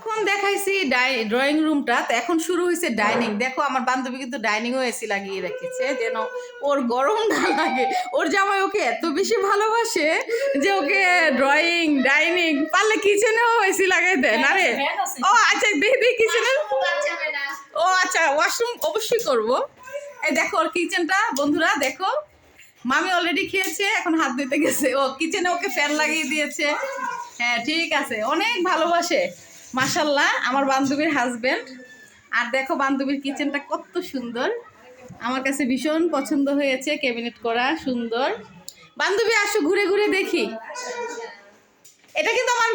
এখন দেখাইছি ড্রয়িং রুমটা তো এখন শুরু হয়েছে ডাইনিং দেখো আমার বান্ধবী কিন্তু ডাইনিংও এসি লাগিয়ে রেখেছে যেন ওর গরম না লাগে। ওর জামাই ওকে এত বেশি ভালোবাসে যে ওকে ড্রয়িং ডাইনিং পারলে কিচেনেও এসি লাগাই দেয়। না রে? ও আচ্ছা দেখি দেখি কিচেনে ও আচ্ছা ওয়াশরুম অবশ্যই করব। এই দেখো ওর কিচেনটা বন্ধুরা দেখো। মামি অলরেডি খেয়েছে এখন হাত ধুতে গেছে। ও কিচেনে ওকে ফ্যান লাগিয়ে দিয়েছে। হ্যাঁ ঠিক আছে। অনেক ভালোবাসে। মাশাল্লাহ আমার বান্ধবীর হাজবেন্ড আর দেখো বান্ধবীর কিচেনটা কত সুন্দর। আমার কাছে ভীষণ পছন্দ হয়েছে ক্যাবিনেট করা, সুন্দর। বান্ধবী, আসো ঘুরে ঘুরে দেখি। এটা কিন্তু আমার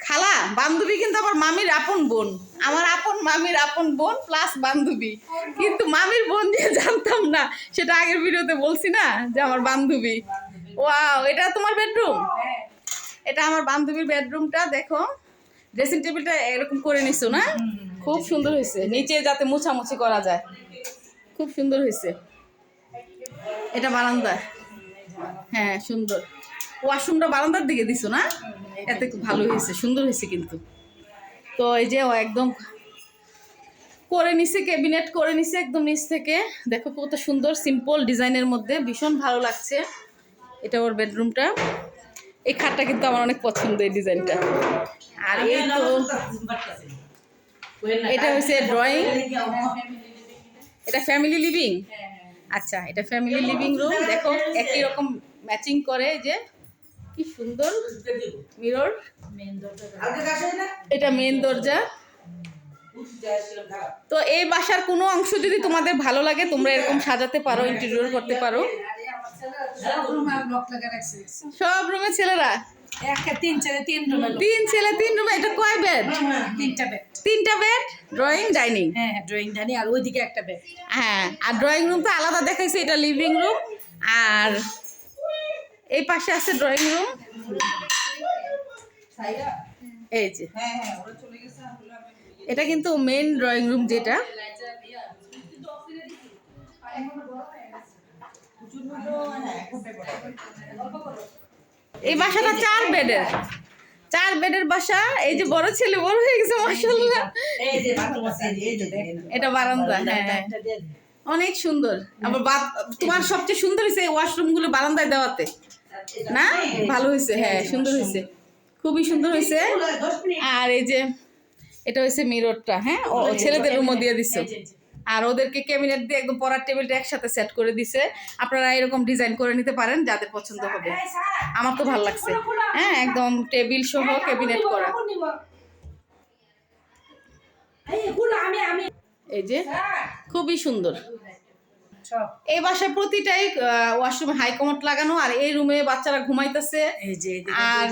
খালা, বান্ধবী কিন্তু আমার মামির আপন বোন। আমার আপন মামির আপন বোন প্লাস বান্ধবী। কিন্তু মামির বোন দিয়ে জানতাম না, সেটা আগের ভিডিওতে বলছি না যে আমার বান্ধবী। ওয়াও এটা তোমার বেডরুম এটা আমার বান্ধবীর বেডরুমটা দেখো। ড্রেসিং টেবিলটা এরকম করে নিছো না? খুব সুন্দর হয়েছে। নিচে যাতে মুছামুছি করা যায়। খুব সুন্দর হয়েছে। এটা বারান্দা হ্যাঁ সুন্দর। ওয়াশরুমটা বারান্দার দিকে দিছো না? এতে খুব ভালো হয়েছে। সুন্দর হয়েছে কিন্তু। তো এই যে একদম করে নিছে ক্যাবিনেট করে নিছে একদম নিচ থেকে। দেখো কত সুন্দর সিম্পল ডিজাইনের মধ্যে। ভীষণ ভালো লাগছে। এটা ওর বেডরুমটা এই খাটটা কিন্তু আমার অনেক পছন্দ এই ডিজাইনটা। আর এই তো এটা হচ্ছে ড্রয়িং এটা ফ্যামিলি লিভিং আচ্ছা এটা ফ্যামিলি লিভিং রুম দেখো একই রকম ম্যাচিং করে যে। কি সুন্দর। মিরর এটা মেন দরজা। তো এই বাসার কোনো অংশ যদি তোমাদের ভালো লাগে তোমরা এরকম সাজাতে পারো ইন্টেরিয়র করতে পারো। সব রুমে ছেলেরা? তিন ছেলে তিন রুমে তিন ছেলে তিন রুমে? এটা কয় বেড তিনটা বেড তিনটা বেড ড্রয়িং ডাইনিং হ্যাঁ ড্রয়িং জানি আর ওইদিকে একটা বেড হ্যাঁ আর ড্রয়িং রুম তো আলাদা দেখাইছে এটা লিভিং রুম আর এই পাশে আছে ড্রয়িং রুম এই যে। এটা কিন্তু মেন ড্রয়িং রুম যেটা। এই বাসাটা চার বেডের। চার বেডের বাসা। এই যে বড় ছেলে বড় হয়ে গেছে এটা বারান্দা হ্যাঁ। অনেক সুন্দর। আবার তোমার সবচেয়ে সুন্দর হয়েছে ওয়াশরুমগুলো বারান্দায় দেওয়াতে। না? ভালো হয়েছে হ্যাঁ সুন্দর হয়েছে। খুবই সুন্দর হয়েছে। আর এই যে, এটা হয়েছে মিররটা হ্যাঁ? ও ছেলেদের রুমও দিয়ে দিছে। আর ওদেরকে ক্যাবিনেট দিয়ে একদম পড়ার টেবিলটা একসাথে সেট করে দিছে। আপনারা এরকম ডিজাইন করে নিতে পারেন যাদের পছন্দ হবে। আমার তো ভালো লাগছে। হ্যাঁ একদম টেবিল সহ ক্যাবিনেট করা। এই যে খুবই সুন্দর। এই বাসায় প্রতিটাই ওয়াশরুমে হাই কমোড লাগানো আর এই রুমে বাচ্চারা ঘুমাইতেছে। আর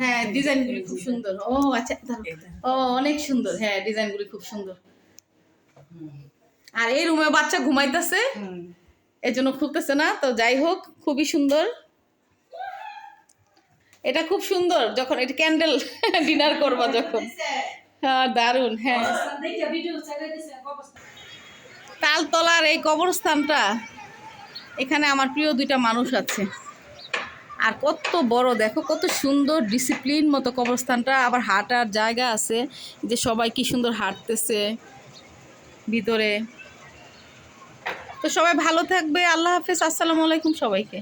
হ্যাঁ ডিজাইনগুলি খুব সুন্দর। ও আচ্ছা ও অনেক সুন্দর। হ্যাঁ ডিজাইনগুলি খুব সুন্দর। আর এই রুমে বাচ্চা ঘুমাইতেছে। এই জন্য খুলতেছে না তো যাই হোক খুবই সুন্দর। এটা খুব সুন্দর যখন এটা ক্যান্ডেল ডিনার করবা যখন। হ্যাঁ দারুণ হ্যাঁ। তালতলার এই কবরস্থানটা এখানে আমার প্রিয় দুইটা মানুষ আছে। আর কত বড় দেখো কত সুন্দর ডিসিপ্লিন মতো কবরস্থানটা। আবার হাঁটার জায়গা আছে যে সবাই কি সুন্দর হাঁটতেছে। ভিতরে। তো সবাই ভালো থাকবে আল্লাহ হাফেজ আসসালামু আলাইকুম সবাইকে।